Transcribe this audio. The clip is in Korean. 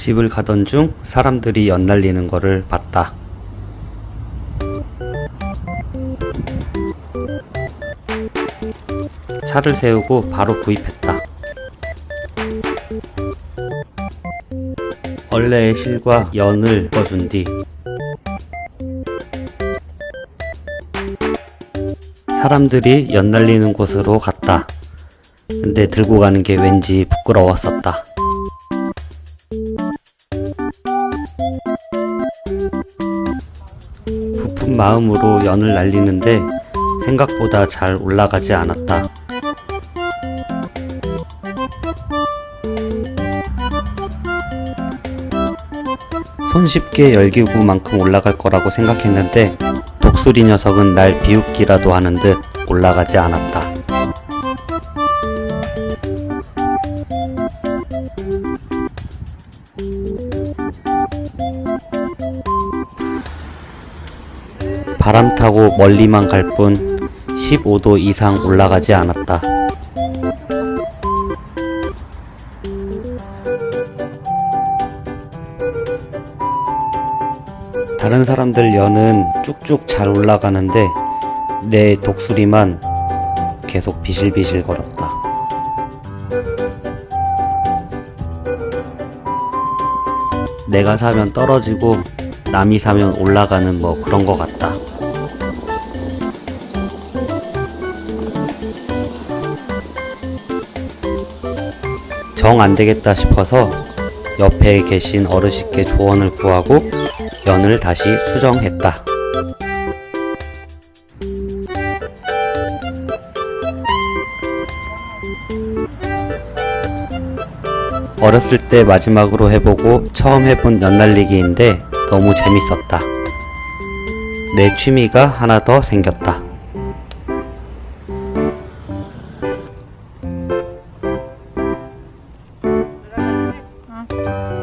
집을 가던 중 사람들이 연날리는 거를 봤다. 차를 세우고 바로 구입했다. 얼레의 실과 연을 꺼준 뒤 사람들이 연 날리는 곳으로 갔다. 근데 들고 가는 게 왠지 부끄러웠었다. 부푼 마음으로 연을 날리는데 생각보다 잘 올라가지 않았다. 손쉽게 열기구만큼 올라갈 거라고 생각했는데 독수리 녀석은 날 비웃기라도 하는 듯 올라가지 않았다. 바람 타고 멀리만 갈 뿐 15도 이상 올라가지 않았다. 다른 사람들 연은 쭉쭉 잘 올라가는데 내 독수리만 계속 비실비실 걸었다. 내가 사면 떨어지고 남이 사면 올라가는 뭐 그런 거 같다. 정 안 되겠다 싶어서 옆에 계신 어르신께 조언을 구하고 연을 다시 수정했다. 어렸을 때 마지막으로 해보고 처음 해본 연날리기인데 너무 재밌었다. 내 취미가 하나 더 생겼다. 어.